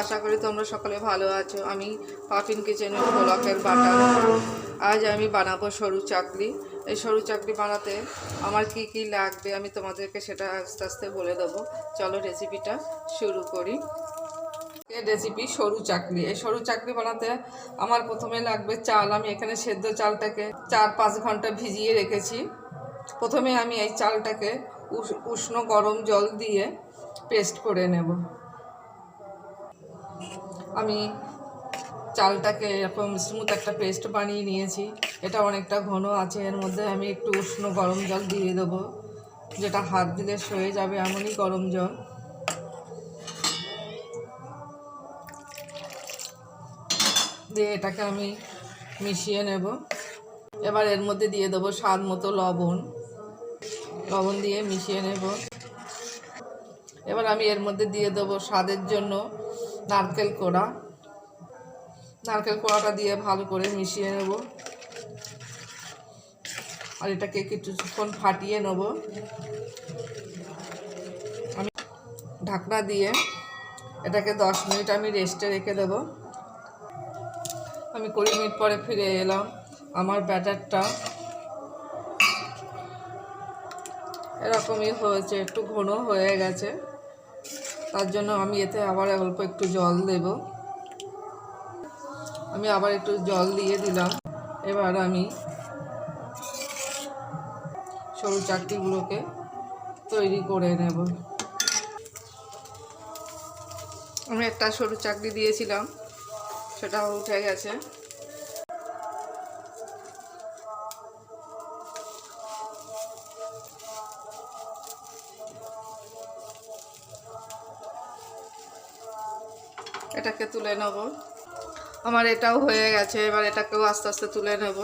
আশা করি তোমরা সকলে ভালো আছো। আমি পাপিন কিচেনের ব্লকের বাটা আজ আমি বানাবো সরু চাকরি এই সরু চাকরি বানাতে আমার কি কি লাগবে আমি তোমাদেরকে সেটা আস্তে আস্তে বলে দেবো। চলো রেসিপিটা শুরু করি। রেসিপি সরু চাকরি এই সরু চাকরি বানাতে আমার প্রথমে লাগবে চাল। আমি এখানে সেদ্ধ চালটাকে চার পাঁচ ঘণ্টা ভিজিয়ে রেখেছি। প্রথমে আমি এই চালটাকে উষ- উষ্ণ গরম জল দিয়ে পেস্ট করে নেব। আমি চালটাকে এরকম স্মুথ একটা পেস্ট বানিয়ে নিয়েছি। এটা অনেকটা ঘন আছে, এর মধ্যে আমি একটু উষ্ণ গরম জল দিয়ে দেবো, যেটা হাত দিলে সয়ে যাবে এমনই গরম জল। দিয়ে এটাকে আমি মিশিয়ে নেব। এবার এর মধ্যে দিয়ে দেবো স্বাদ মতো লবণ। লবণ দিয়ে মিশিয়ে নেব। এবার আমি এর মধ্যে দিয়ে দেবো স্বাদের জন্য নারকেল কোড়া। নারকেল কোড়াটা দিয়ে ভালো করে মিশিয়ে নেব। আর এটাকে কিছুক্ষণ ফাটিয়ে নেব। আমি ঢাকনা দিয়ে এটাকে দশ মিনিট আমি রেস্টে রেখে দেবো। আমি কুড়ি মিনিট পরে ফিরে এলাম আমার ব্যাটারটা। এরকমই হয়েছে, একটু ঘন হয়ে গেছে। তার জন্য আমি এতে আবার অল্প একটু জল দেব। আমি আবার একটু জল দিয়ে দিলাম। এবার আমি সরু চাকরিগুলোকে তৈরি করে নেব। আমি একটা সরু চাকরি দিয়েছিলাম, সেটাও উঠে গেছে। এটাকে তুলে নেব। আমার এটাও হয়ে গেছে এবার এটাকেও আস্তে আস্তে তুলে নেব।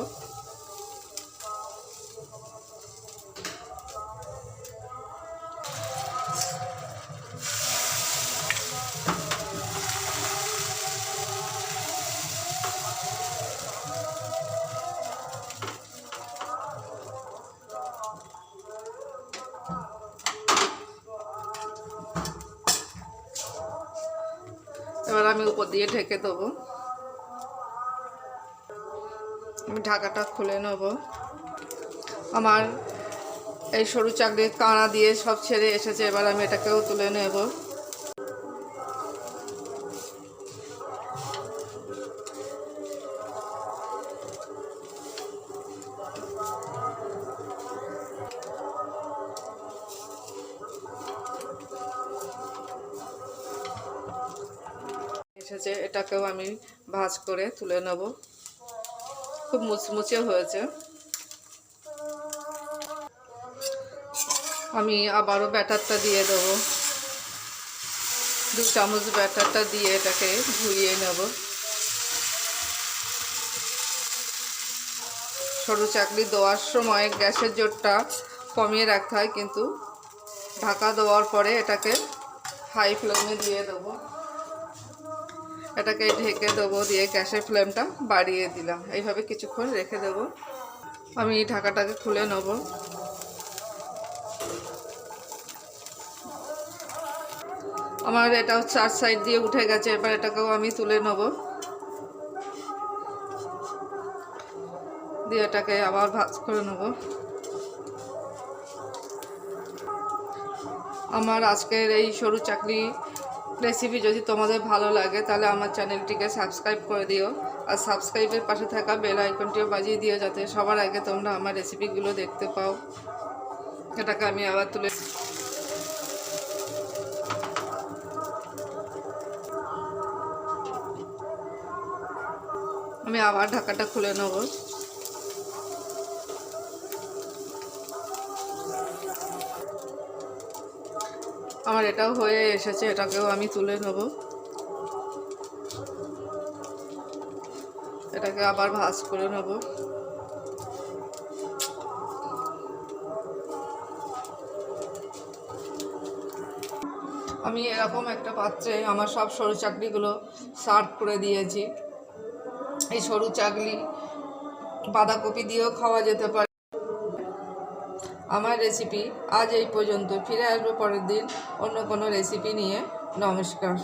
এবার আমি উপর দিয়ে ঢেকে দেবো। আমি ঢাকাটা খুলে নেব। আমার এই সরু চাকরির কাঁড়া দিয়ে সব ছেড়ে এসেছে, এবার আমি এটাকেও তুলে নেব। এসেছে এটাকেও আমি ভাজ করে তুলে নেব। খুব মুচমুচে হয়েছে। আমি আবারও ব্যাটারটা দিয়ে দেবো। দু চামচ ব্যাটারটা দিয়ে এটাকে ঘুরিয়ে নেব। সরু চাকরি দেওয়ার সময় গ্যাসের জোরটা কমিয়ে রাখতে হয়, কিন্তু ঢাকা দেওয়ার পরে এটাকে হাই ফ্লেমে দিয়ে দেবো। এটাকে ঢেকে দেবো, দিয়ে গ্যাসের ফ্লেমটা বাড়িয়ে দিলাম। এইভাবে কিছুক্ষণ রেখে দেবো। আমি ঢাকাটাকে খুলে নেব। আমার এটাও চার সাইড দিয়ে উঠে গেছে, এবার এটাকেও আমি তুলে নেব। দিয়ে এটাকে আবার ভাজ করে নেব। আমার আজকের এই সরু চাকরি রেসিপি যদি তোমাদের ভালো লাগে, তাহলে আমার চ্যানেলটিকে সাবস্ক্রাইব করে দিও। আর সাবস্ক্রাইবের পাশে থাকা বেল আইকনটিও বাজিয়ে দিও, যাতে সবার আগে তোমরা আমার রেসিপিগুলো দেখতে পাও। এটাকে আমি আবার তুলে আমি আবার ঢাকাটা খুলে নেব। আমার এটাও হয়ে এসেছে, এটাকেও আমি তুলে নেব। এটাকে আবার ভাজ করে নেব। আমি এরকম একটা পাত্রে আমার সব সরু চাকরিগুলো সার্ভ করে দিয়েছি। এই সরু চাকলি বাঁধাকপি দিয়েও খাওয়া যেতে পারে। আমার রেসিপি আজ এই পর্যন্ত ফিরে আসব পরের দিন অন্য কোনো রেসিপি নিয়ে। নমস্কার।